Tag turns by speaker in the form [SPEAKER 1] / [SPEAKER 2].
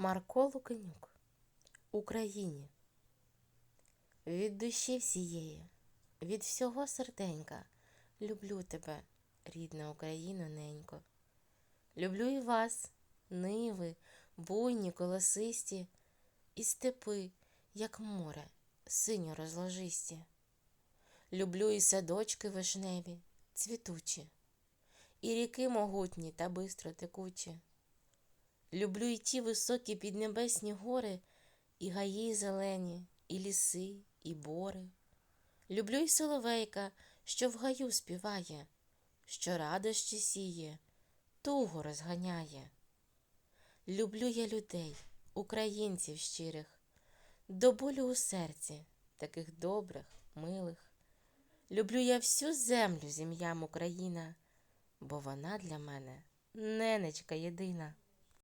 [SPEAKER 1] Марко Луканюк Україні. Від душі всієї, від всього серденька люблю тебе, рідна Україно ненько. Люблю і вас, ниви, буйні, колосисті, і степи, як море, синьо розложисті. Люблю і садочки вишневі, цвітучі, і ріки могутні та бистро текучі. Люблю і ті високі піднебесні гори, і гаї зелені, і ліси, і бори. Люблю й соловейка, що в гаю співає, що радощі сіє, тугу розганяє. Люблю я людей, українців щирих, до болю у серці, таких добрих, милих. Люблю я всю землю з ім'ям Україна, бо вона для мене ненечка єдина.